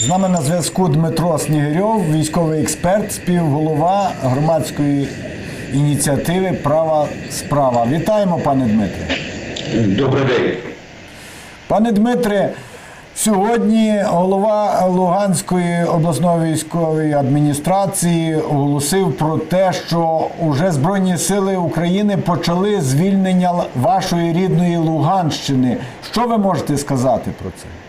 З нами на зв'язку Дмитро Снігирьов, військовий експерт, співголова громадської ініціативи Права справа. Вітаємо, пане Дмитре. Добрий день. Пане Дмитре, сьогодні голова Луганської обласної військової адміністрації оголосив про те, що уже Збройні сили України почали звільнення вашої рідної Луганщини. Що ви можете сказати про це?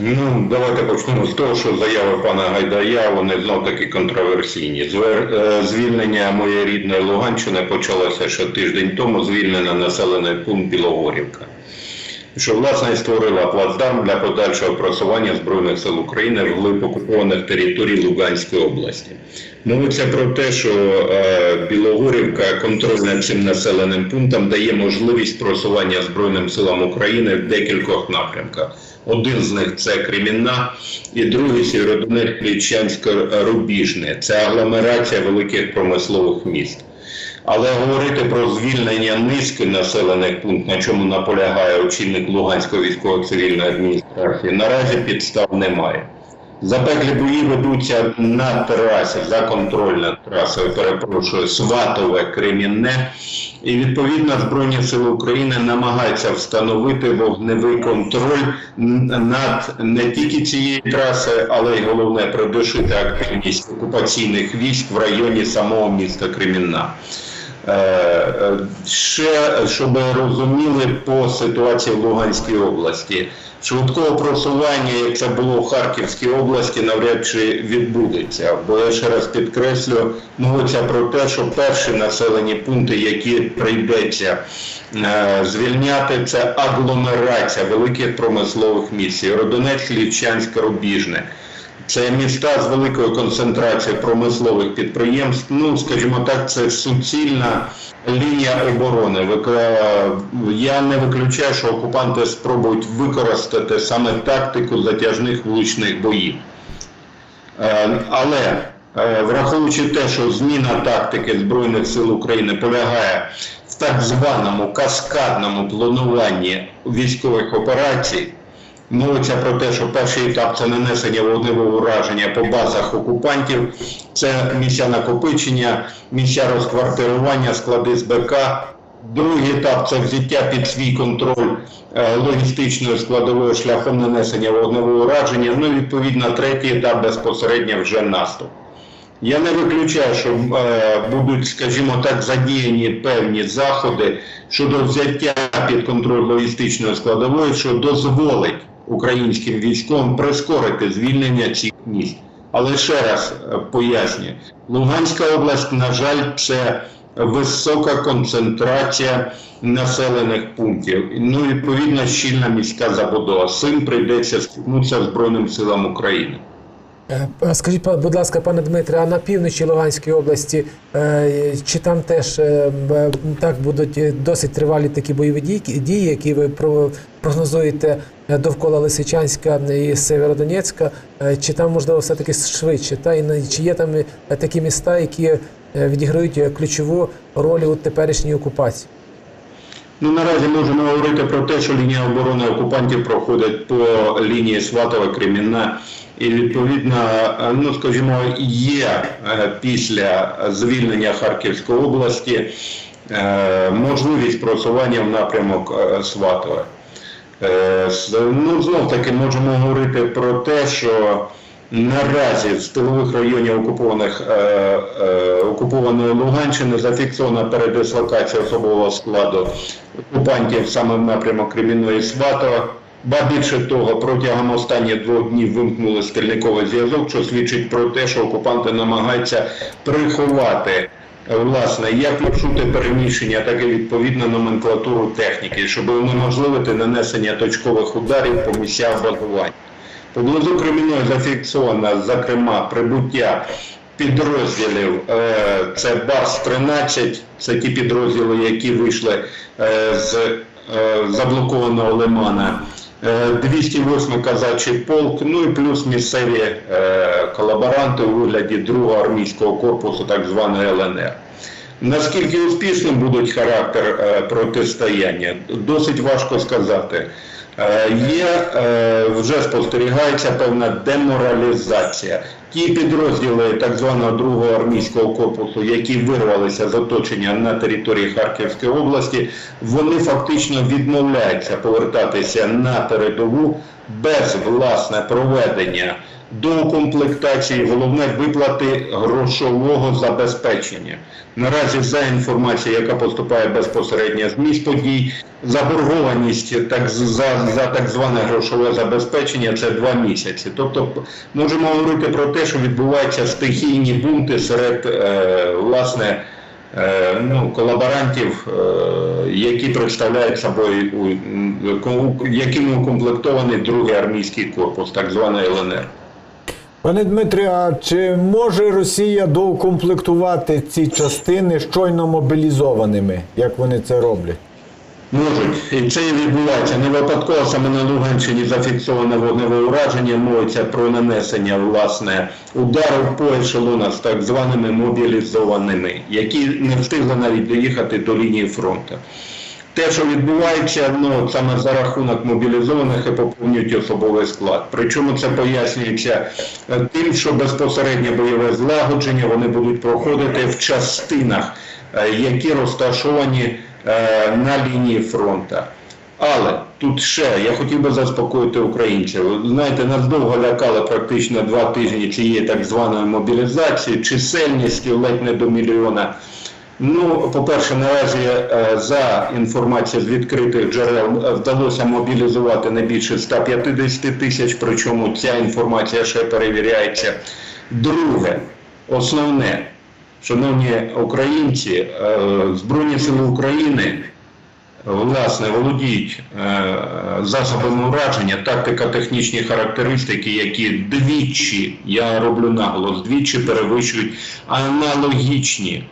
Ну, давайте почнемо з того, що заяви пана Гайдая, вони знов таки контроверсійні. Е, Звільнення моєї рідної Луганщини почалося ще тиждень тому, звільнено населений пункт Білогорівка. Що власне і створила плацдарм для подальшого просування Збройних сил України в глиб окупованих територій Луганської області. Мовиться про те, що е, Білогорівка контроль над цим населеним пунктом дає можливість просування Збройним силам України в декількох напрямках. Один з них це Кремінна, і другий Сєвєродонецьк Рубіжне. Це агломерація великих промислових міст. Але говорити про звільнення низки населених пунктів, на чому наполягає очільник Луганської військово-цивільної адміністрації, наразі підстав немає. Запеклі бої ведуться на трасі, за контрольною трасою, перепрошую, Сватове, Кремінне. І відповідно Збройні Сили України намагаються встановити вогневий контроль над не тільки цієї траси, але й головне придушити активність окупаційних військ в районі самого міста Кремінна. Е, Ще щоб розуміли по ситуації в Луганській області, швидкого просування, як це було в Харківській області, навряд чи відбудеться. Бо я ще раз підкреслю, мовиться про те, що перші населені пункти, які прийдеться е, звільняти, це агломерація великих промислових місць. Родонець, Лівчанськ, Рубіжне. Це міста з великою концентрацією промислових підприємств. Ну, скажімо так, це суцільна лінія оборони. Я не виключаю, що окупанти спробують використати саме тактику затяжних вуличних боїв. Е, Але е, враховуючи те, що зміна тактики Збройних сил України полягає в так званому каскадному плануванні військових операцій, мовиться про те, що перший етап це нанесення вогневого ураження по базах окупантів, це місця накопичення, місця розквартирування, склади з БК. Другий етап це взяття під свій контроль е, логістичної складової шляхом нанесення вогневого ураження. Ну і відповідно третій етап безпосередньо вже наступ. Я не виключаю, що е, будуть, скажімо так, задіяні певні заходи щодо взяття під контроль логістичної складової, що дозволить українським військом прискорити звільнення цих міст. Але ще раз е, пояснюю, Луганська область, на жаль, це висока концентрація населених пунктів. Ну, відповідно, щільна міська забудова. З цим прийдеться стикнутися Збройним силам України. Е, Скажіть, будь ласка, пане Дмитре, а на півночі Луганської області е, чи там теж е, так будуть досить тривалі такі бойові дії, які ви прогнозуєте довкола Лисичанська і Северодонецька, чи там можливо все-таки швидше? Та і чи є там такі міста, які відіграють ключову роль у теперішній окупації? Ну, наразі можемо говорити про те, що лінія оборони окупантів проходить по лінії Сватова, Кремінна. І відповідно, е, ну скажімо, є е, після звільнення Харківської області е, можливість просування в напрямок е, Сватова. Е, с- Ну, знов таки можемо говорити про те, що наразі з тилових районів окупованих окупованої Луганщини зафіксована передислокація особового складу окупантів саме в напрямок Кремінної Сватова. Ба більше того, протягом останніх двох днів вимкнули стільниковий зв'язок, що свідчить про те, що окупанти намагаються приховати власне як маршрути переміщення, так і відповідно номенклатуру техніки, щоб унеможливити нанесення точкових ударів по місцях базування. Поблизу Кремінної зафіксовано, зокрема, прибуття підрозділів. е, Це БАРС-13, це ті підрозділи, які вийшли е, з е, заблокованого лимана. Е, 208 казачий полк, ну і плюс місцеві е, колаборанти у вигляді другого армійського корпусу, так званої ЛНР. Наскільки успішним будуть характер е, протистояння, досить важко сказати. Е, Є е, вже спостерігається певна деморалізація. Ті підрозділи так званого другого армійського корпусу, які вирвалися з оточення на території Харківської області, вони фактично відмовляються повертатися на передову без власне проведення доукомплектації, головне виплати грошового забезпечення. Наразі за інформацією, яка поступає безпосередньо з місць подій, заборгованість так за, за так зване грошове забезпечення це два місяці. Тобто можемо говорити про те, що відбуваються стихійні бунти серед е, власне. е, Ну, колаборантів, е, які представляють собою, у- яким укомплектований другий армійський корпус, так званий ЛНР. Пане Дмитре, а чи може Росія доукомплектувати ці частини щойно мобілізованими, як вони це роблять? Можуть, і це і відбувається. Не випадково саме на Луганщині зафіксоване вогневе ураження, мовиться про нанесення власне удару по ешелонах з так званими мобілізованими, які не встигли навіть доїхати до лінії фронту. Те, що відбувається, ну саме за рахунок мобілізованих і поповнюють особовий склад. Причому це пояснюється е, тим, що безпосереднє бойове злагодження вони будуть проходити в частинах, е, які розташовані е, на лінії фронту. Але тут ще я хотів би заспокоїти українців. Знаєте, нас довго лякали практично два тижні цієї так званої мобілізації, чисельністю ледь не до мільйона. Ну, по-перше, наразі е, за інформацією з відкритих джерел е, вдалося мобілізувати не більше 150 тисяч, причому ця інформація ще перевіряється. Друге, основне, шановні українці, е, Збройні Сили України власне володіють засобами ураження, тактика технічні характеристики, які двічі, я роблю наголос, двічі перевищують аналогічні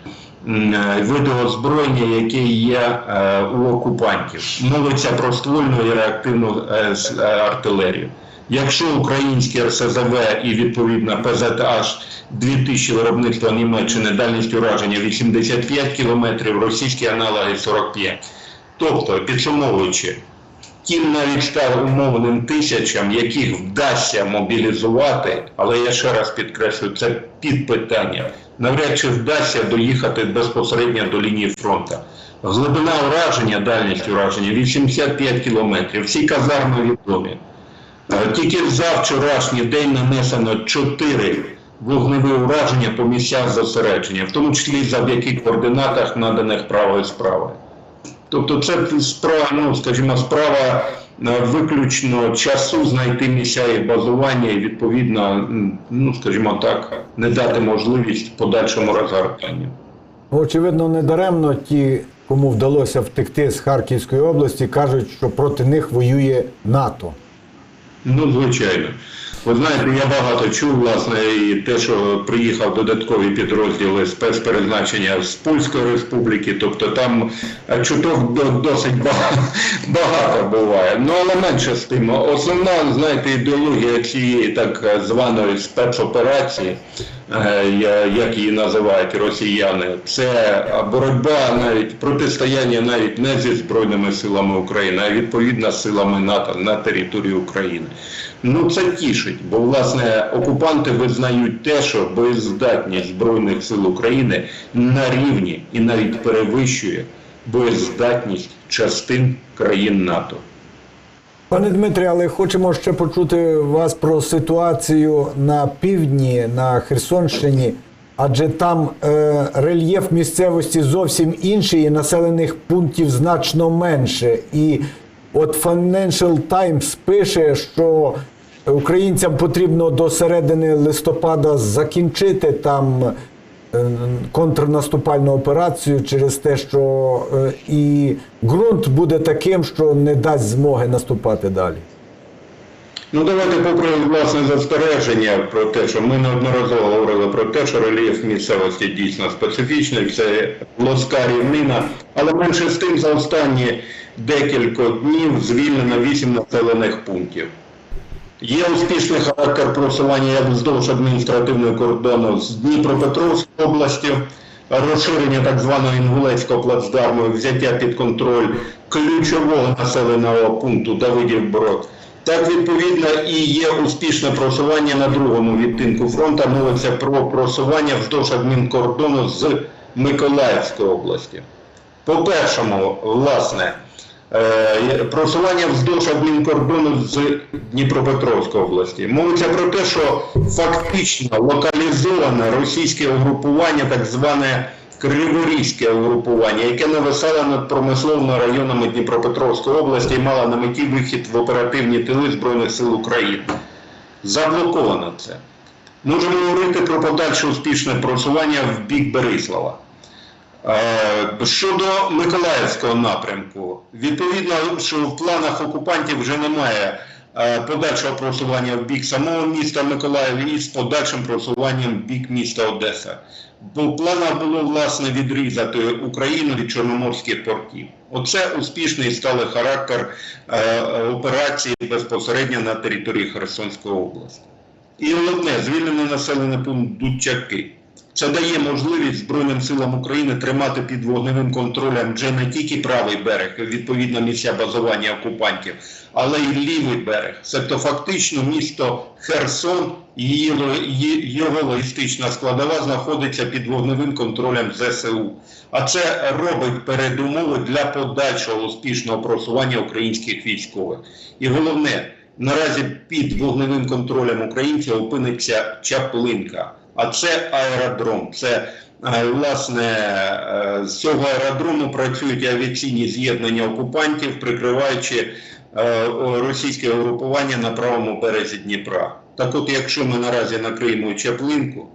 е, озброєння, які є е, у окупантів. Мовиться про ствольну і реактивну е, артилерію. Якщо українське РСЗВ і відповідно ПЗТH 2000 виробництва Німеччини дальність ураження 85 км, російські аналоги 45 Тобто, підсумовуючи, тим навіть ста умовним тисячам, яких вдасться мобілізувати, але я ще раз підкреслю, це під питання, навряд чи вдасться доїхати безпосередньо до лінії фронту. Глибина ураження, дальність ураження 85 кілометрів. Всі казарми відомі. Е, Тільки за вчорашній день нанесено 4 вогневі ураження по місцях зосередження, в тому числі завдяки координатах, наданих правою справою. Тобто це справа, ну скажімо, справа е, виключно часу знайти місця і базування і відповідно, ну скажімо так, не дати можливість подальшому розгортанню. Очевидно, не даремно ті, кому вдалося втекти з Харківської області, кажуть, що проти них воює НАТО. Ну, звичайно. Ви знаєте, я багато чув, власне, і те, що приїхав додаткові підрозділи спецперезначення з Польської республіки, тобто там е, чуток до- досить багато, багато буває. Ну, але менше з тим. Основна, знаєте, ідеологія цієї так званої спецоперації, як її називають росіяни, це боротьба навіть протистояння навіть не зі Збройними силами України, а відповідно з силами НАТО на території України. Ну це тішить, бо власне окупанти визнають те, що боєздатність Збройних сил України на рівні і навіть перевищує боєздатність частин країн НАТО. Пане Дмитрі, але хочемо ще почути вас про ситуацію на півдні, на Херсонщині, адже там е, рельєф місцевості зовсім інший, і населених пунктів значно менше. І от Financial Times пише, що українцям потрібно до середини листопада закінчити там контрнаступальну операцію через те, що е, і ґрунт буде таким, що не дасть змоги наступати далі. Ну давайте попри власне застереження про те, що ми неодноразово говорили про те, що рельєф місцевості дійсно специфічний, це плоска рівнина, але менше з тим за останні декілька днів звільнено 8 населених пунктів. Є успішний характер просування вздовж адміністративного кордону з Дніпропетровською областю, розширення так званого інгулецького плацдарму, взяття під контроль ключового населеного пункту Давидів Брод. Так, відповідно, і є успішне просування на другому відтинку фронту. Мовиться про просування вздовж адмінкордону з Миколаївської області. По першому, власне, просування вздовж адмінкордону з Дніпропетровської області. Мовиться про те, що фактично локалізоване російське угрупування, так зване Криворізьке угрупування, яке нависало над промисловими районами Дніпропетровської області і мало на меті вихід в оперативні тили Збройних сил України. Заблоковано це. Можемо говорити про подальше успішне просування в бік Берислава. Е, Щодо Миколаївського напрямку, відповідно, що в планах окупантів вже немає е, подальшого просування в бік самого міста Миколаїв і з подальшим просуванням в бік міста Одеса. Бо в планах було власне відрізати Україну від чорноморських портів. Оце успішний сталий характер е, операції безпосередньо на території Херсонської області. І головне, звільнений населений пункт Дудчаки. Це дає можливість Збройним силам України тримати під вогневим контролем вже не тільки правий берег, відповідно місця базування окупантів, але й лівий берег. Тобто фактично місто Херсон і його логістична складова знаходиться під вогневим контролем ЗСУ. А це робить передумови для подальшого успішного просування українських військових. І головне, наразі під вогневим контролем українців опиниться Чаплинка. А це аеродром. Це е, власне е, з цього аеродрому працюють авіаційні з'єднання окупантів, прикриваючи е, російське угрупування на правому березі Дніпра. Так от, якщо ми наразі накриємо Чаплинку,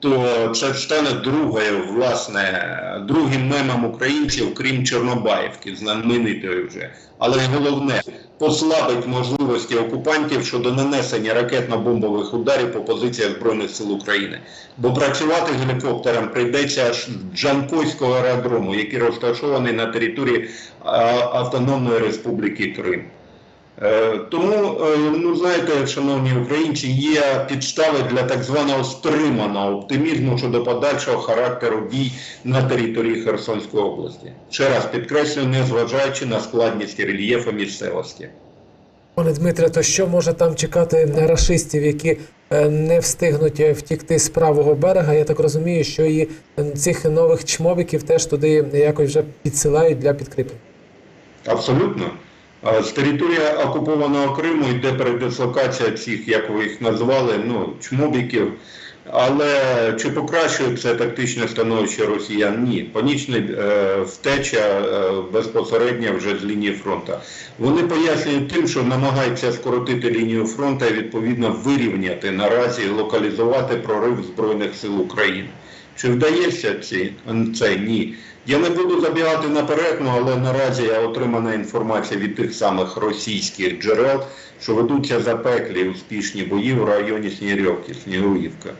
то це стане другою, власне, другим мемом українців, крім Чорнобаївки, знаменитої вже. Але головне, послабить можливості окупантів щодо нанесення ракетно-бомбових ударів по позиціях Збройних сил України. Бо працювати гелікоптерам прийдеться аж з Джанкойського аеродрому, який розташований на території Автономної Республіки Крим. Е, Тому, е, ну знаєте, шановні українці, є підстави для так званого стриманого оптимізму щодо подальшого характеру дій на території Херсонської області. Ще раз підкреслюю, незважаючи на складність рельєфу місцевості. Пане Дмитре, то що може там чекати рашистів, які е, не встигнуть втікти з правого берега? Я так розумію, що і цих нових чмовиків теж туди якось вже підсилають для підкріплення. Абсолютно. З території окупованого Криму йде передислокація цих, як ви їх назвали, ну, чмобіків. Але чи покращує це тактичне становище росіян? Ні. Панічна е, втеча е, безпосередньо вже з лінії фронту. Вони пояснюють тим, що намагаються скоротити лінію фронту і відповідно вирівняти наразі локалізувати прорив Збройних сил України. Чи вдається ці, це? Ні. Я не буду забігати наперед, ну, але наразі я отримана інформація від тих самих російських джерел, що ведуться запеклі успішні бої в районі Снігирьовки, Снігурівка.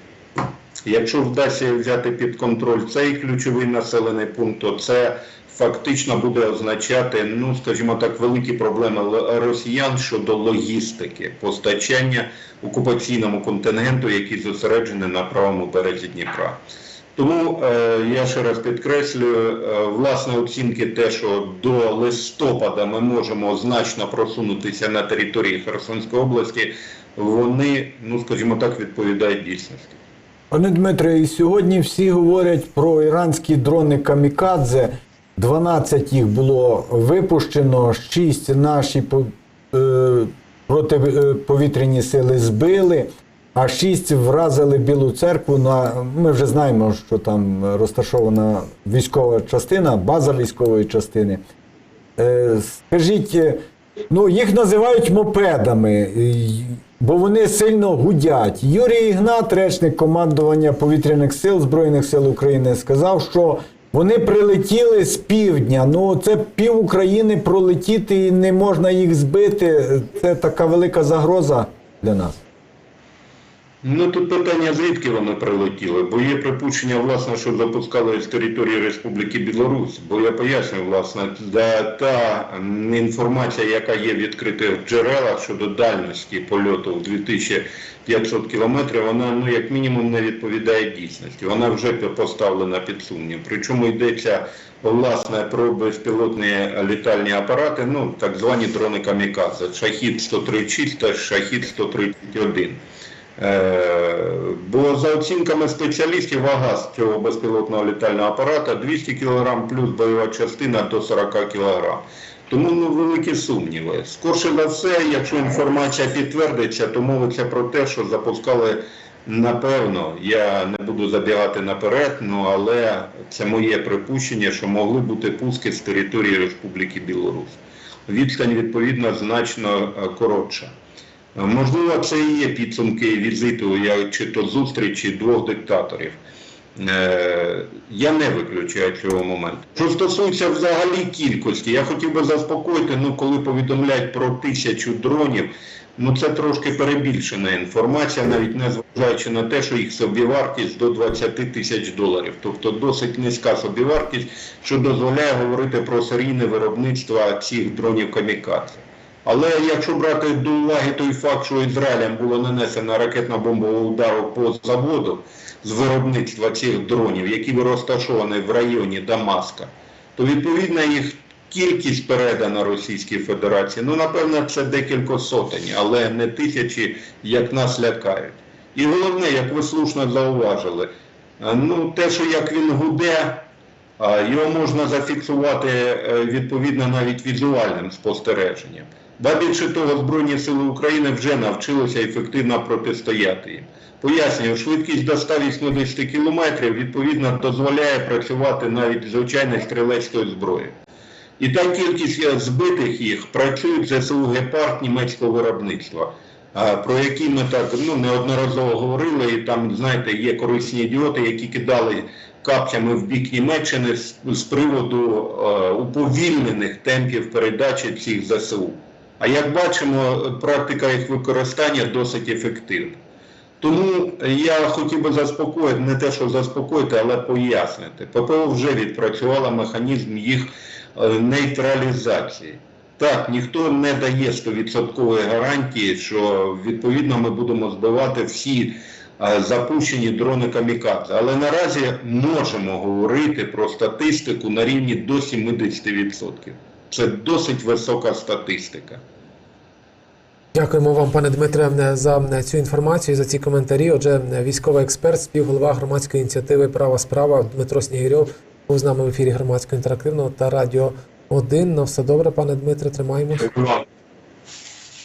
Якщо вдасться взяти під контроль цей ключовий населений пункт, то це фактично буде означати, ну скажімо так, великі проблеми росіян щодо логістики, постачання окупаційному контингенту, який зосереджений на правому березі Дніпра. Тому е, я ще раз підкреслюю, е, власне оцінки те, що до листопада ми можемо значно просунутися на території Херсонської області, вони, ну скажімо так, відповідають дійсності. Пане Дмитре, і сьогодні всі говорять про іранські дрони Камікадзе. 12 їх було випущено, 6 наші е, протиповітряні сили збили, а 6 вразили Білу церкву. На, ми вже знаємо, що там розташована військова частина, база військової частини. Е, Скажіть, е, ну їх називають мопедами, бо вони сильно гудять. Юрій Ігнат, речник командування повітряних сил Збройних сил України, сказав, що вони прилетіли з півдня. Ну це пів України пролетіти і не можна їх збити. Це така велика загроза для нас. Ну тут питання, звідки вони прилетіли, бо є припущення, власне, що запускали з території Республіки Білорусь. Бо я пояснюю, власне, да, та інформація, яка є в відкритих джерелах щодо дальності польоту в 2500 кілометрів, вона ну як мінімум не відповідає дійсності. Вона вже поставлена під сумнів. Причому йдеться власне про безпілотні літальні апарати, ну так звані дрони камікадзе, шахід 136 та шахід 131. Е, Бо за оцінками спеціалістів вага з цього безпілотного літального апарата 200 кг плюс бойова частина до 40 кг. Тому ну, великі сумніви. Скорше за все, якщо інформація підтвердиться, то мовиться про те, що запускали напевно, я не буду забігати наперед, ну але це моє припущення, що могли бути пуски з території Республіки Білорусь. Відстань відповідно значно е, коротша. Можливо, це і є підсумки візиту чи то зустрічі двох диктаторів. Е, Я не виключаю цього моменту. Що стосується взагалі кількості, я хотів би заспокоїти, ну коли повідомляють про тисячу дронів, ну це трошки перебільшена інформація, навіть не зважаючи на те, що їх собівартість до 20 тисяч доларів, тобто досить низька собівартість, що дозволяє говорити про серійне виробництво цих дронів камікадзе. Але якщо брати до уваги той факт, що Ізраїлем було нанесено ракетно-бомбового удару по заводу з виробництва цих дронів, які розташовані в районі Дамаска, то відповідно їх кількість передана Російській Федерації, ну напевно, це декілька сотень, але не тисячі, як нас лякають. І головне, як ви слушно зауважили, ну те, що як він гуде, Його можна зафіксувати е, відповідно навіть візуальним спостереженням. Ба більше того, Збройні Сили України вже навчилися ефективно протистояти їм. Пояснюю, швидкість до 180 км відповідно дозволяє працювати навіть звичайною стрілецькою зброєю. І та кількість збитих їх працюють ЗСУ гепард німецького виробництва, про які ми так ну, неодноразово говорили. І там, знаєте, є корисні ідіоти, які кидали капцями в бік Німеччини з, приводу уповільнених темпів передачі цих ЗСУ. А як бачимо, практика їх використання досить ефективна. Тому я хотів би заспокоїти, не те, що заспокоїти, але пояснити. ППО вже відпрацювала механізм їх е, нейтралізації. Так, ніхто не дає 100% гарантії, що відповідно ми будемо збивати всі е, запущені дрони камікадзе. Але наразі можемо говорити про статистику на рівні до 70%. Це досить висока статистика. Дякуємо вам, пане Дмитре, за цю інформацію, за ці коментарі. Отже, військовий експерт, співголова громадської ініціативи Права справа Дмитро Снігирьов був з нами в ефірі громадського інтерактивного та радіо 1. На все добре, пане Дмитре, тримаємось. Дякую.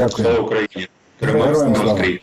Слава Україні! Героям Тримаємо слава. стрій.